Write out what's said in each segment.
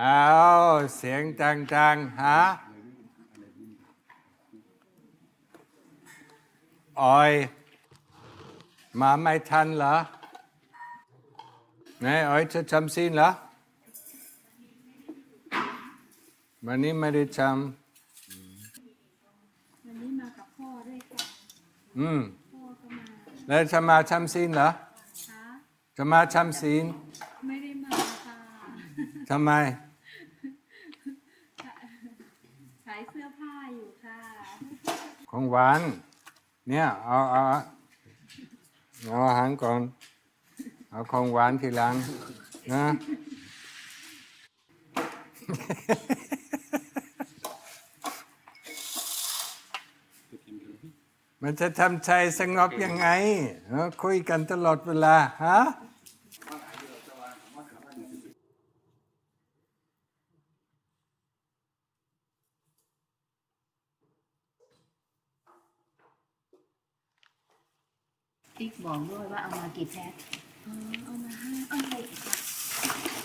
เอาเสียงจังๆฮะออย มาไม่ทันเหรอไหนออยจะจำซีนเหรอวันนี้ไม่ได้จวันนี้มากับพ่อด้วยค่ะำอืมพ่อก็มาแล้วจะมาจำซีนเหรอคะจะมาจำซีนไม่ได้มาค่ะทำไม ขายเสื้อผ้าอยู่ค่ะ ของหวาน เนี่ย เอาเอาเอาอาหารก่อน เอาของหวานทีหลัง นะมันจะทำใจสงบยังไงเออคุยกันตลอดเวลา ฮะ บอกด้วยว่าเอามากี่แพ็คอ๋อเอามาห้าเอาหกค่ะ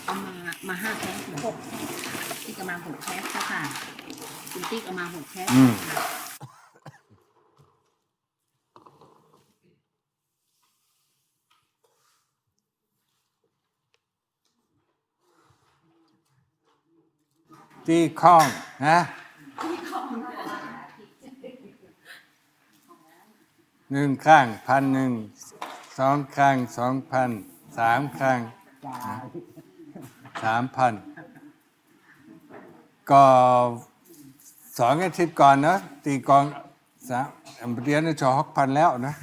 เอามามาห้าแพ็คเหรอหกค่ะติ๊กเอามาหกแพ็คแล้วค่ะคุณติ๊กเอามาหกแพ็คอืมตีข้องนะหนึ่งข้างพันหนึ่ง สองข้งสองพันสามข้งสามพันก็สองอาทิตย์ก่อนนะตีกองสามเรียนจะหกพันแล้วนะ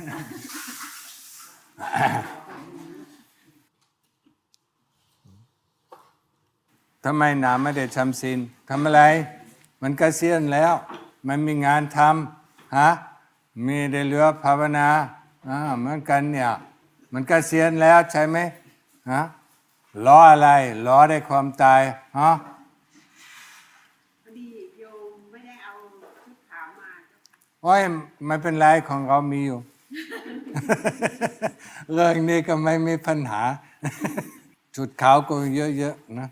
ทำไมหนาไม่ได้ทำศีลทำอะไร มันเกษียณแล้ว มันมีงานทำฮะมีได้เหลือภาวนา อ่าเหมือนกันเนี่ย มันเกษียณแล้วใช่ไหมฮะล้ออะไรล้อได้ความตายฮะพอดีโยมไม่ได้เอาชุดขาวมาโอ้ยไม่เป็นไรของเรามีอยู่ เรื่องนี้ก็ไม่มีปัญหาจุดขาวก็เยอะๆนะ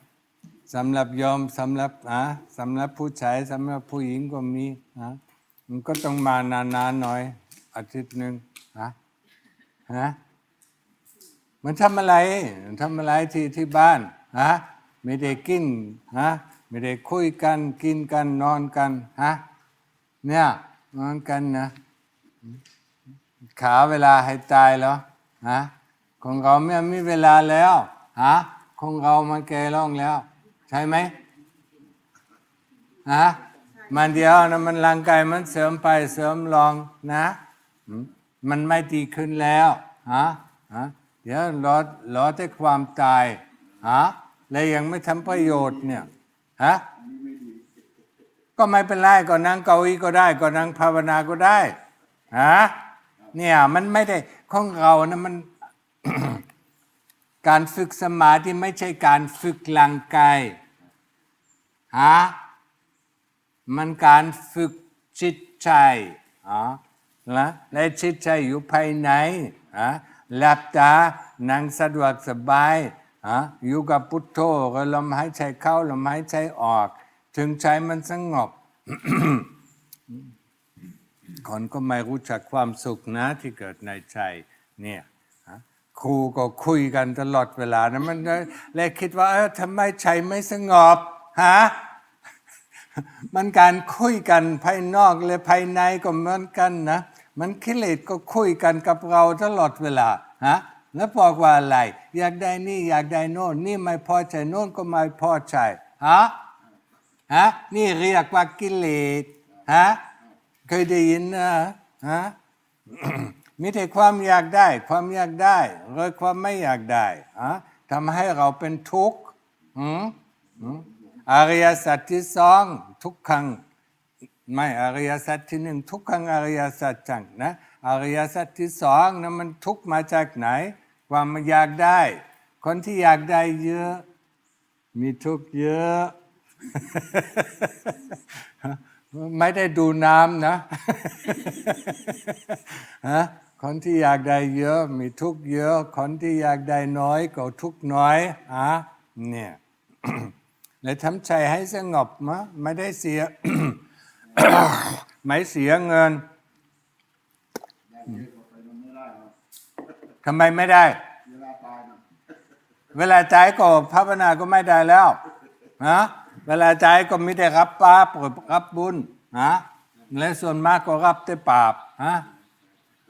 สำหรับโยมสำหรับอะสำหรับผู้ชายสำหรับผู้หญิงก็มีอะมันก็ต้องมานานๆหน่อย อาทิตย์หนึ่ง ฮะมันทำอะไรทำอะไรที่ที่บ้านฮะไม่ได้กินฮะไม่ได้คุยกันกินกันนอนกันฮะเนี่ยนอนกันนะขาเวลาให้ตายแล้วฮะของเราไม่มีเวลาแล้วฮะของเรามันแก่ลงแล้ว ใช่ไหมฮะมันเดียวนะมันร่างกายมันเสริมไปเสริมลองนะ มันไม่ดีขึ้นแล้วฮะฮะเดี๋ยวรอรอแต่ความตายฮะและยังไม่ทำประโยชน์เนี่ยฮะก็ไม่เป็นไรก็นั่งเก้าอี้ก็ได้ ก็นั่งภาวนาก็ได้ฮะเนี่ยมันไม่ได้ของเรานะมันการฝึกสมาธิไม่ใช่การฝึกร่างกายฮะมันการฝึกจิตใจอ๋อ และและจิตใจอยู่ภายในฮะหลับตานั่งสะดวกสบายฮะอยู่กับพุทโธก็ลมหายใจเข้าลมหายใจออก ถึงใจมันสงบคนก็ไม่รู้จักความสุขนะที่เกิดในใจเนี่ยครูก็คุยกันตลอดเวลานะมันเลยคิดว่าเออทำไมใจไม่สงบฮะมันการคุยกันภายนอกและภายในก็เหมือนกันนะ มันกิเลสก็คุยกันกับเราตลอดเวลาฮะแล้วบอกว่าอะไร อยากได้นี่อยากได้โน่น นี่ไม่พอใจโน่นก็ไม่พอใจฮะฮะนี่เรียกว่ากิเลสฮะเคยได้ยินนะฮะมีแต่ความอยากได้ ความอยากได้หรือความไม่อยากได้ฮะทำให้เราเป็นทุกข์หืมหืมอริยสัจที่สองทุกขัง ไม่อริยสัจที่หนึ่งทุกขังอริยสัจจังนะอริยสัจที่สองนะมันทุกข์มาจากไหน ความอยากได้ คนที่อยากได้เยอะ มีทุกข์เยอะ ไม่ได้ดูน้ำนะฮะคนที่อยากได้เยอะ มีทุกข์เยอะ คนที่อยากได้น้อยก็ทุกข์น้อยอะเนี่ยเลยทำใจให้สงบมะไม่ได้เสีย ไม่เสียเงินทำไมไม่ได้ เวลาใจายก็ภาวนาก็ไม่ได้แล้วนะเวลาใจายก็ไม่ได้รับบาปรับบุญนะและส่วนมากก็รับแต่บาปฮะ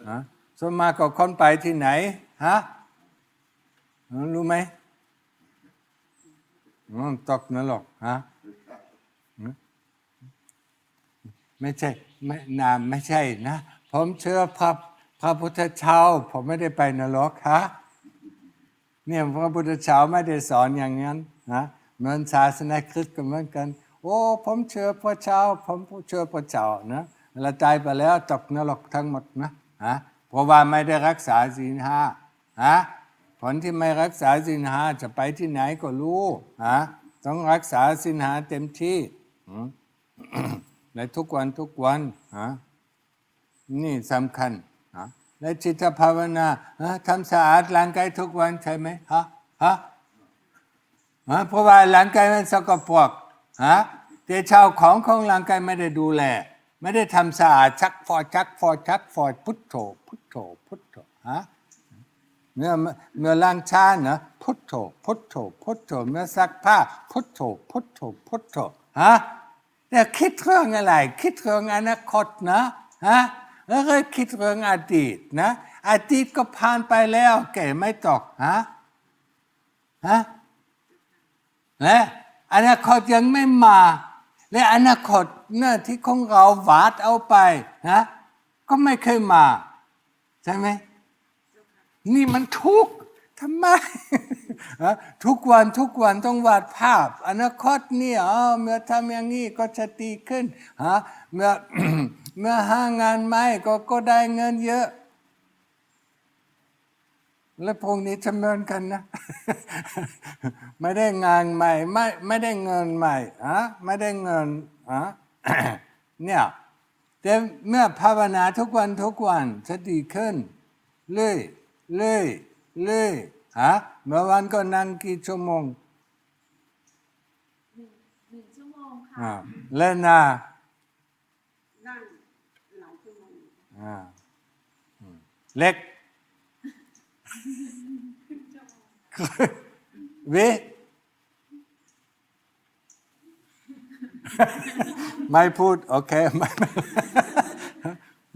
ฮะส่วนมากก็คนไปที่ไหนฮะรู้ไหมอืมตกนรกฮะอืม ไม่ใช่ไม่นามไม่ใช่นะ ผมเชื่อพระพระพุทธเจ้าผมไม่ได้ไปนรกฮะเนี่ยพระพุทธเจ้าไม่ได้สอนอย่างนั้นนะเหมือนศาสนาคริสต์ก็เหมือนกัน โอ้ผมเชื่อพระเจ้า ผมเชื่อพระเจ้านะเวลาตายไปแล้วตกนรกทั้งหมดนะฮะเพราะว่าไม่ได้รักษาศีลห้าฮะผลที่ไม่รักษาศีลห้าจะไปที่ไหนก็รู้ฮะต้องรักษาศีลห้าเต็มที่ ในทุกวันทุกวันฮะนี่สำคัญนะและจิตภาวนาฮะทำสะอาดร่างกายทุกวันใช่ไหมฮะฮะฮะเพราะว่าร่างกายมันสกปรกฮะแต่ชาวของของร่างกายไม่ได้ดูแล ไม่ได้ทำสะอาดชักฟอชักฟอชักฟอพุทโธพุทโธพุทโธฮะเมื่อเมื่อล้างชานนะพุทโธพุทโธพุทโธเมื่อซักผ้าพุทโธพุทโธพุทโธฮะ เนี่ยคิดเรื่องอะไร คิดเรื่องอนาคตนะฮะแล้วก็คิดเรื่องอดีตนะอดีตก็ผ่านไปแล้วแก่ไม่ตกฮะฮะและอนาคตยังไม่มา และอนาคตเนี่ยที่ของเราวาดเอาไปนะก็ไม่เคยมา ใช่ไหมนี่มันทุกข์ ทำไม ทุกวันทุกวันต้องวาดภาพ อนาคตเนี่ยอ๋อเมื่อทำอย่างนี้ก็จะดีขึ้นฮะเมื่อเมื่อห้างานใหม่ก็ก็ได้เงินเยอะ และพวกนี้จะเหมือนกันนะ ไม่ได้งานใหม่ไม่ไม่ได้เงินใหม่อะไม่ได้เงินอะเนี่ยแต่เมื่อภาวนาทุกวันทุกวันจะดีขึ้นเรื่อยเรื่อย เรื่อยฮะเมื่อวันก็นั่งกี่ชั่วโมงหนึ่งหนึ่งชั่วโมงค่ะอ่าและนานั่งหลายชั่วโมงอ่าอืมเล็กวิไม่พูด โอเคไม่ไม่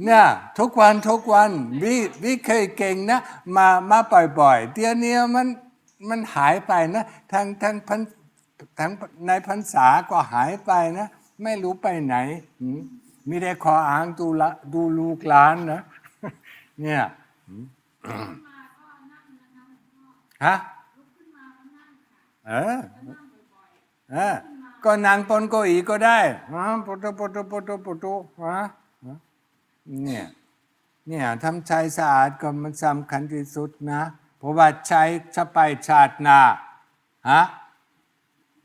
เนี่ยทุกวันทุกวันวิวิเคยเก่งนะ มามาบ่อยๆเดี๋ยวนี้มันมันหายไปนะทางทางพันทางในพรรษาก็หายไปนะ ไม่รู้ไปไหนมีได้ขออ้างดูละดูลูกหลานนะ เนี่ยฮะเออก็นั่งบ่อยเออก็นั่งบนเก้าอี้ก็ได้ฮะปุตุปุตุปุตุปุตุฮะฮะ เนี่ยเนี่ยทำใจสะอาดก็มันสำคัญที่สุดนะ เพราะว่าใช้จะไปชาติหน้าฮะ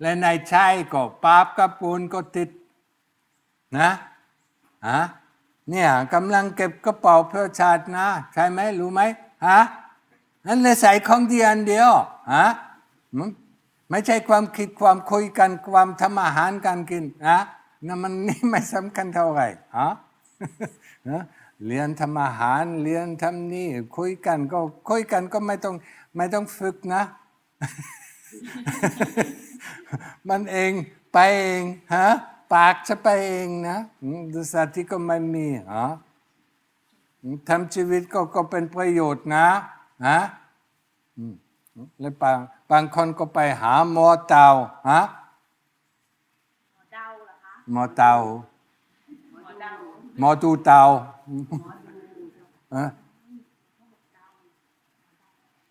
และในใช้ก็ปาบกับปูนก็ติดนะฮะเนี่ยกำลังเก็บกระเป๋าเพื่อชาติหนะใช่ไหมรู้ไหมฮะนั่นเลยใส่ของดีอันเดียวฮะไม่ใช่ความคิดความคุยกันความทำอาหารการกินนะนั่นมันนี่ไม่สำคัญเท่าไหร่ฮะ นะเรียนทำอาหารเรียนทำนี่คุยกันก็คุยกันก็ไม่ต้องไม่ต้องฝึกนะ มันเองไปเองฮะปากจะไปเองนะอืมดูสัตว์ที่ก็ไม่มีฮะอืมทำชีวิตก็ก็เป็นประโยชน์นะฮะอืมแล้วบางบางคนก็ไปหาหมอเตาฮะๆหมอเดาเหรอคะหมอเตาหมอเดา หมอดูเตาฮะ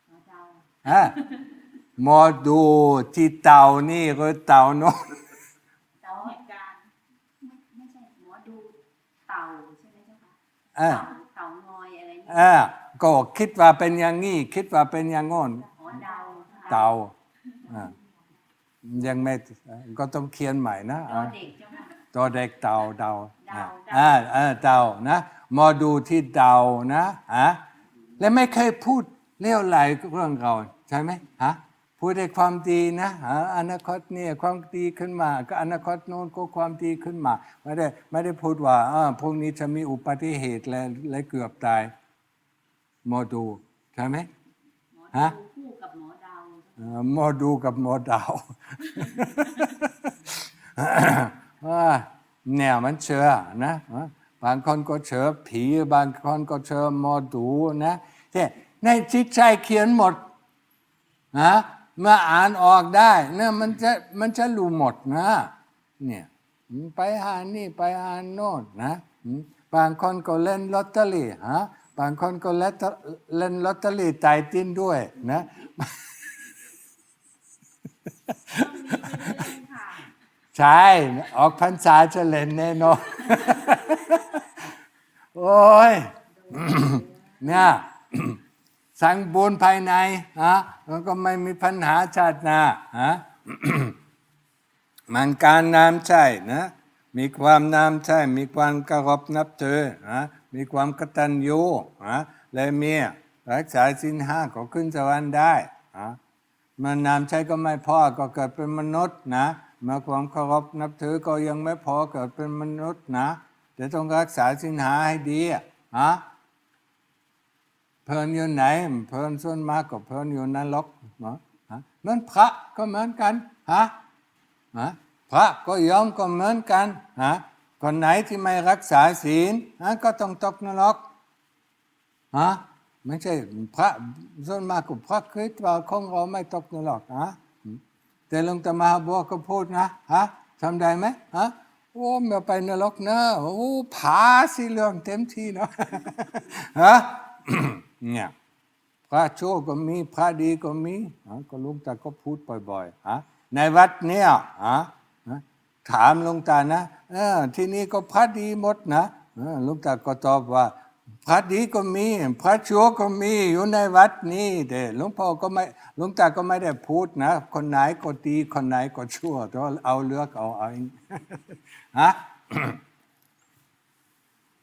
หมอเดาฮะหมอดูที่เตานี่หรือเตาโน้นเต่าเหตุการณ์ไม่ไม่ใช่หมอดูเต่าใช่ไหมเจ้าคะเออเต่าเต่างอยอะไรเนี่ยเออก็คิดว่าเป็นอย่างนี้คิดว่าเป็นอย่างโน้นหมอเดาเตาอ่ายังไม่ก็ต้องเขียนใหม่นะตัวอะเด็กเจ้าค่ะตัวเด็กเตาเตาเดา อ่าอ่าเตานะมอดูที่เตานะอะและไม่เคยพูดเลี้ยวไหลเรื่องเราใช่ไหมฮะพูดให้ความดีนะหาอนาคตเนี่ยความดีขึ้นมา ก็อนาคตโน้นก็ความดีขึ้นมา ไม่ได้ไม่ได้พูดว่าอ่าพวกนี้จะมีอุบัติเหตุและและเกือบตายหมอดูใช่ไหมฮะคู่กับหมอเดาวเอ่อหมอดูกับหมอดาว ว่าเนี่ยมันเชื่อนะบางคนก็เชื่อผี บางคนก็เชื่อหมอดูนะแต่ในจิตใจเขียนหมดนะเมื่ออ่านออกได้เนี่ยมันจะมันจะรู้หมดนะเนี่ยไปหานี่ไปหาโน่นนะบางคนก็เล่นลอตเตอรี่ฮะบางคนก็เล่นเล่นลอตเตอรี่ไต่ตินด้วยนะ ใช่ ออกพรรษาจะเล่นแน่นอนโอ้ยเนี่ยสั่งบุญภายในฮะมันก็ไม่มีปัญหาชาติหน้าฮะมันการน้ำใจนะมีความน้ำใจมีความกรบนับถือนะมีความกตัญญูนะและเมียรักษาสินห้าก็ขึ้นสวรรค์ได้นะมันน้ำใจก็ไม่พ่อก็เกิดเป็นมนุษย์นะ มื่อความเคารพนับถือก็ยังไม่พอเกิดเป็นมนุษย์นะจะต้องรักษาสินหาให้ดีอะฮะเพลินอยู่ไหน เพลินส่วนมากก็เพลินอยู่นรกเนาะฮะเหมือนพระก็เหมือนกันฮะฮะพระก็ยอมก็เหมือนกันฮะคนไหนที่ไม่รักษาศีลฮะก็ต้องตกนรกฮะไม่ใช่พระส่วนมากก็พระคริสต์ว่าของเราไม่ตกนรกฮะ แต่หลวงตามหาบัวก็พูดนะฮะทำได้ไหมฮะโอ้ม่ไปนรกเนอะโอ้ผาสีเหลืองเต็มที่เนาะฮะเนี่ยพระชั่วก็มีพระดีก็มีฮะก็หลุงตาก็พูดบ่อยๆฮะในวัดเนี่ยฮะถามหลุงตานะเออที่นี่ก็พระดีหมดนะหลุงตาก็ตอบว่า พระดีก็มี พระชั่วก็มีอยู่ในวัดนี้แต่หลวงพ่อก็ไม่หลวงตาก็ไม่ได้พูดนะ คนไหนก็ดีคนไหนก็ชั่วก็เอาเลือกเอาเองฮะ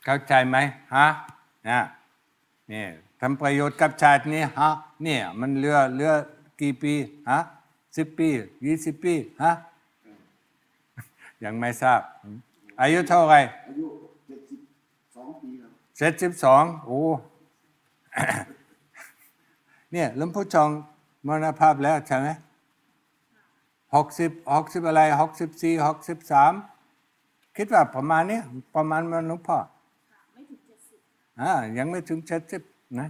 เข้าใจไหมฮะนะนี่ทำประโยชน์กับชาตินี้ฮะเนี่ยมันเลือเลือกี่ปีฮะสิบปียี่สิบปีฮะยังไม่ทราบ อายุเท่าไหร่ อายุเจ็ดสิบสองปีครับ เจ็ดสิบสองโอ้เนี่ยหลวงพ่อชองมรณภาพแล้วใช่ไหมหกสิบหกสิบอะไรหกสิบสี่หกสิบสามคิดว่าประมาณเนี้ยประมาณมันหลวงพ่อค่ะไม่ถึงเจ็ดสิบอ่ายังไม่ถึงเจ็ดสิบนะ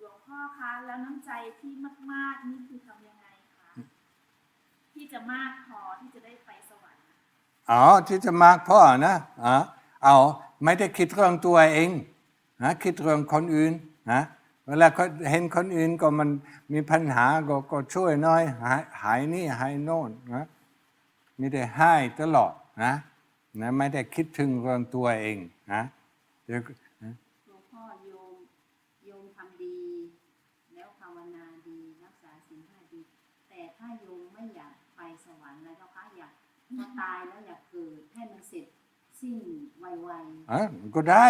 หลวงพ่อคะแล้วน้ำใจที่มากๆนี่คือทำยังไงคะที่จะมากพอที่จะได้ไปสวรรค์อ๋อที่จะมากพ่อนะอ๋อเอา ไม่ได้คิดเรื่องตัวเองนะคิดเรื่องคนอื่นนะเวลาเห็นคนอื่นก็มันมีปัญหาก็ก็ช่วยน้อย หายหายนี่หายโน่นนะไม่ได้ให้ตลอดนะนะไม่ได้คิดถึงเรื่องตัวเองนะเดี๋ยวหลวงพ่อโยมโยมทำดี แล้วภาวนาดีรักษาศีลห้าดี แต่ถ้าโยมไม่อยากไปสวรรค์แล้วเจ้าคะอยากตายแล้วอยากเกิดให้มันเสร็จ สิ้นไวๆอะก็ได้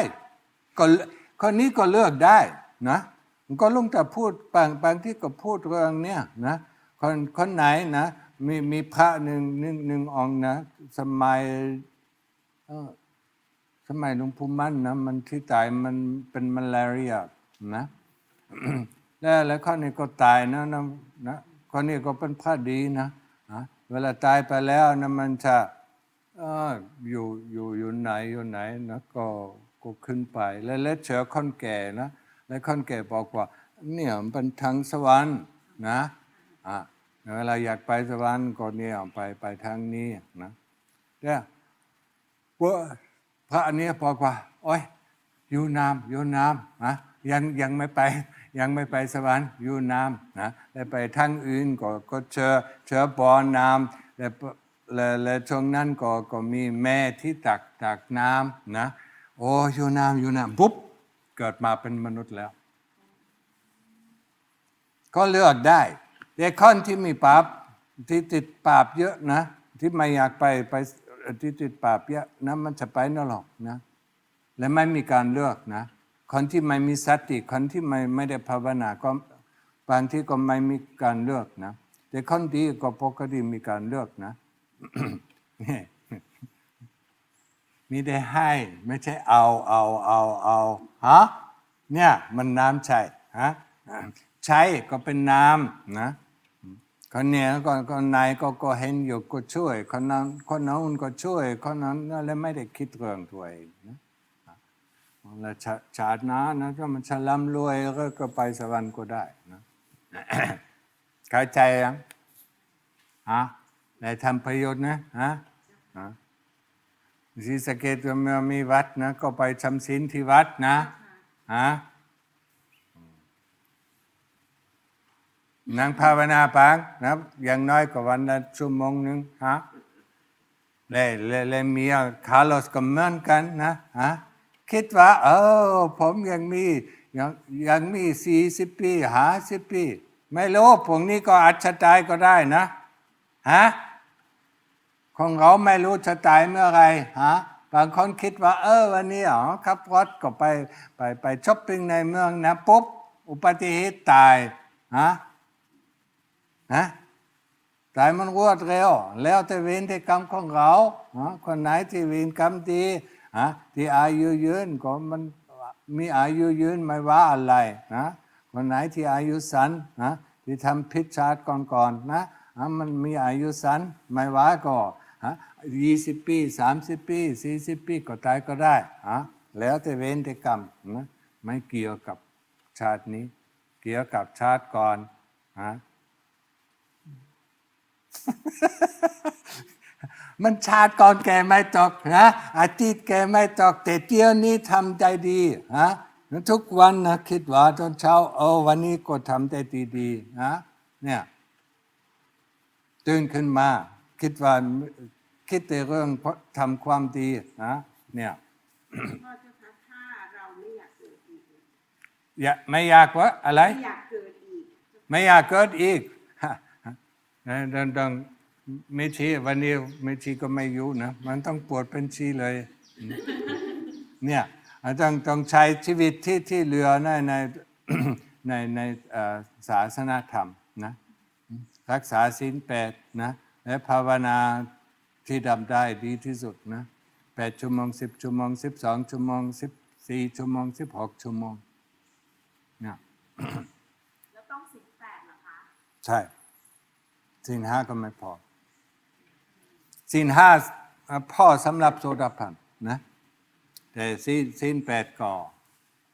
ก็คนนี้ก็เลือกได้นะมันก็ลุงแต่พูดบางบางที่ก็พูดเรื่องเนี้ยนะคนคนไหนนะมีมีพระหนึ่งหนึ่งหนึ่งองนะ สมัยสมัยหลวงปู่มั่นนะมันที่ตายมันเป็นมาลาเรียนะแล้วแล้วคนนี้ก็ตายนะนะนะคนนี้ก็เป็นพระดีนะนะเวลาตายไปแล้วนะมันจะ อ่ออยู่อยู่อยู่ไหนอยู่ไหนนะก็ก็ขึ้นไป แล้วแล้วเจอคนแก่นะแล้วคนแก่บอกว่า เนี่ยมันเป็นทางสวรรค์นะอะเวลาอยากไปสวรรค์ก็เนี่ยไปไปทางนี้นะเนี่ยว่าพระอันนี้บอกว่าโอ้ยอยู่น้ำอยู่น้ำนะยังยังไม่ไปยังไม่ไปสวรรค์อยู่น้ำนะแล้วไปทางอื่นก็ก็เจอเจอบ่อน้ำแล้ว แล้วแล้วช่วงนั้นก็ก็มีแม่ที่ตักตักน้ำนะโอ้อยู่น้ำอยู่น้ำปุ๊บเกิดมาเป็นมนุษย์แล้ว ก็เลือกได้แต่คนที่มีปาปที่ติดปาปเยอะนะ ที่ไม่อยากไปไปที่ติดปาปเยอะนะมันจะไปนรกนะ และไม่มีการเลือกนะ คนที่ไม่มีสติคนที่ไม่ไม่ได้ภาวนาก็บางที่ก็ไม่มีการเลือกนะ แต่คนดีก็ปกติมีการเลือกนะ นี่มีได้ให้ ไม่ใช่เอาเอาเอาเอาฮะเนี่ยมันน้ำใช่ฮะใช้ก็เป็นน้ำนะคนเนี้ยก็คนไหนก็ก็เห็นอยู่ก็ช่วย คนนั้นคนนั้นก็ช่วย คนนั้นแล้วไม่ได้คิดเรื่องตัวเองนะแล้วชาชาติน้านะถ้ามันฉลารวยก็ก็ไปสวรรค์ก็ได้นะเข้าใจยังฮะ ได้ทำประโยชน์นะฮะฮะศรีสะเกดเมื่อมีวัดนะ ก็ไปชำศีลที่วัดนะฮะนั่งภาวนาปังนะอย่างน้อยก็วันละชั่วโมงหนึ่งฮะเลยเลยเลยเมียคาร์ลอสก็เหมือนกันนะฮะคิดว่า เออ ผมยังมียังยังมีสี่สิบปีห้าสิบปี ไม่รู้พวกนี้ก็อาจจะตายก็ได้นะฮะ ของเราไม่รู้จะตายเมื่อไหรฮะบางคนคิดว่า เออวันนี้อ๋อขับรถก็ไปไปไปช้อปปิ้งในเมืองนะปุ๊บอุบัติเหตุตายฮะฮะตายมันรวดเร็ว แล้วแต่เวรที่กรรมของเราฮะคนไหนที่เวรกรรมดีฮะที่อายุยืนก็มันมีอายุยืนไม่ว่าอะไรนะคนไหนที่อายุสั้นนะที่ทำพิษชาติก่อนๆนะฮะมันมีอายุสั้นไม่ว่าก็ ฮะยี่สิบปีสามสิบปีสี่สิบปีก็ตายก็ได้ฮะแล้วแต่เวรที่กรรมนะไม่เกี่ยวกับชาตินี้ เกี่ยวกับชาติก่อนฮะมันชาติก่อนแกไม่ตกนะอาทิตย์แกไม่ตกแต่เที่ยวนี้ทำใจดีฮะทุกวันนะคิดว่าตอนเช้าเออวันนี้ก็ทำใจดีๆนะเนี่ยตื่นขึ้นมา คิดว่าคิดแต่เรื่องทำความดีนะเนี่ยพ่อเจ้าคะถ้าเราไม่อยากเกิดอีกอย่าไม่อยากว่าอะไร ไม่อยากเกิดอีก ไม่อยากเกิดอีกดังดังไม่ชีวันนี้ไม่ชีก็ไม่อยู่นะ มันต้องปวดเป็นชีเลย เนี่ยต้องต้องใช้ชีวิตที่ที่เหลือในในในในเอ่อศาสนาธรรมนะ รักษาศีลแปดนะ และภาวนาที่ทำได้ดีที่สุดนะแปดชั่วโมงสิบชั่วโมงสิบสองชั่วโมงสิบสี่ชั่วโมงสิบหกชั่วโมงเนี่ยแล้วต้องสิบแปดเหรอคะ ใช่สินห้าก็ไม่พอสินห้าพ่อสำหรับโสดาปันนะแต่สินสินแปดก็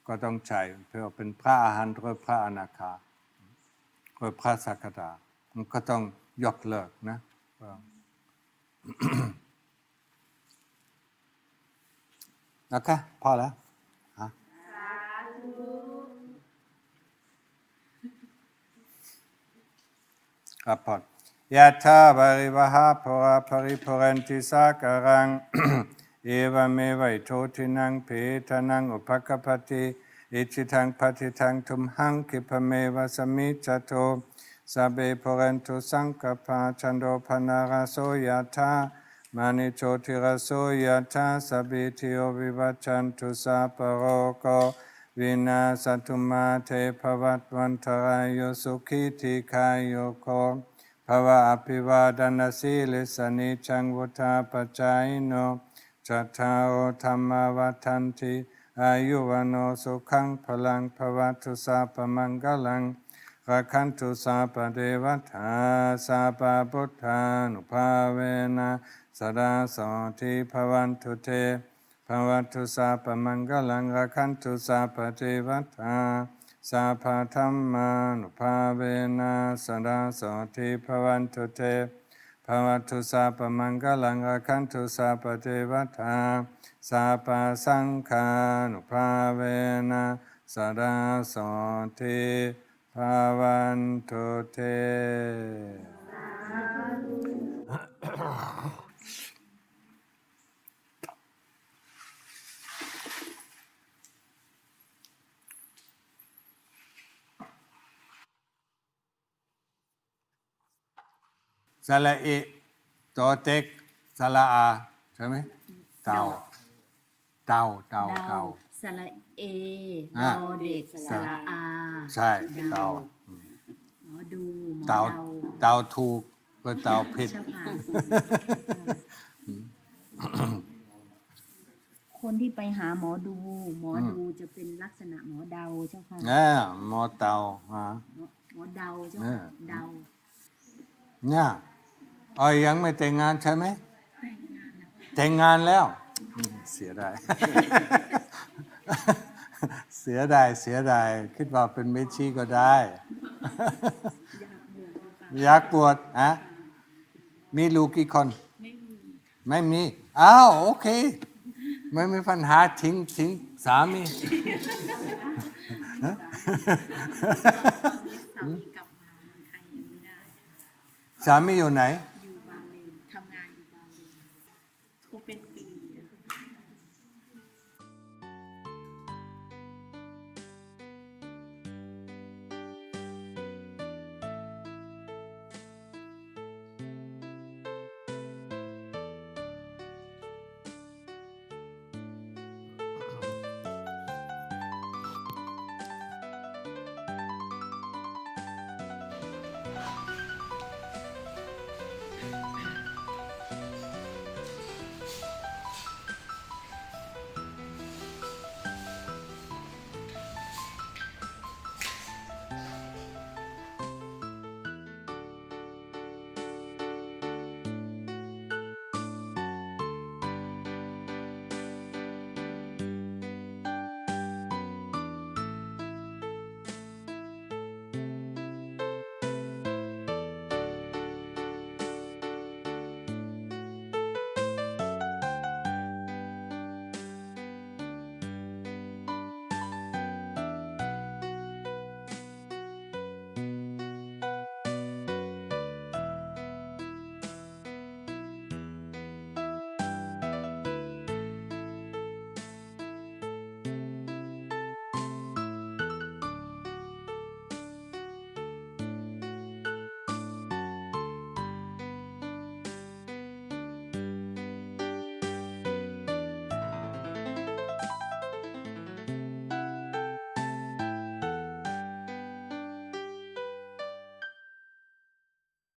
ก็ต้องใช้เพื่อเป็นพระอาหารหรือพระอนาคาหรือพระสักกดามันก็ต้องยกเลิกนะ โอเคพอแล้วฮะครับพอดยะถาบริวหาภวะภริภรันติสาการัง เอวเมวัยโททินังเพทนังอุปกปติอิจิทังปฏิทังทุมหังคิปเมวะสมิจจโต สัพเบภรันตุสังกปาจันโดพนาราโสยะถามานิโชติราโสยะถาสัพพิทิโยวิวัจจันตุสัพพะโรโกวินาสตุมาเทภวัตวันตรายโยสุขิติคายโยโคภวะอภิวาดนาสีลิสนิจังวุธาปจายโนจัตตาโอธรรมวัฏันติอายุวันโนสุขังพลังภวัตุสาปมังกลัง รักขันตุสาปเดวัตาสาปพุทธานุภาเวนะสดาโสทิภวันตุเตภวัตุสาปมังกลังรักขันตุสาปเทวตาสาพาธรรมานุภาเวนะสดาโสทิภวันตุเตภวัตุสาปมังกลังรักขันตุสาปเทวตาสาปสังฆานุภาเวนะสดาโสทิ ภาวันตุเตสระเอะตัวเต็กสระอาใช่ไหมเต่าเต่าเต่าเต่า สระเออะดอเด็กสระอา ใช่ดาเต่าวอดูหมอเตา เดาเตาถูกก็เตาผิดเจ้าค่ะคนที่ไปหาหมอดู หมอดูจะเป็นลักษณะหมอเดาเจ้าค่ะอ่าหมอเตาฮะ หมอหมอเดาเจ้าเอค่ะอเดาเนี่ยออยยังไม่แต่งงานใช่ไหมแต่งงานแล้วอืมเสียดาย เสียดายเสียดายคิดว่าเป็นเมชีก็ได้ อยากบวชอะมีลูกกี่คน ไม่มี อ้าว โอเค ไม่มีปัญหาทิ้งทิ้งสามีสามีกลับมาไทยยังไม่ได้สามีอยู่ไหนอ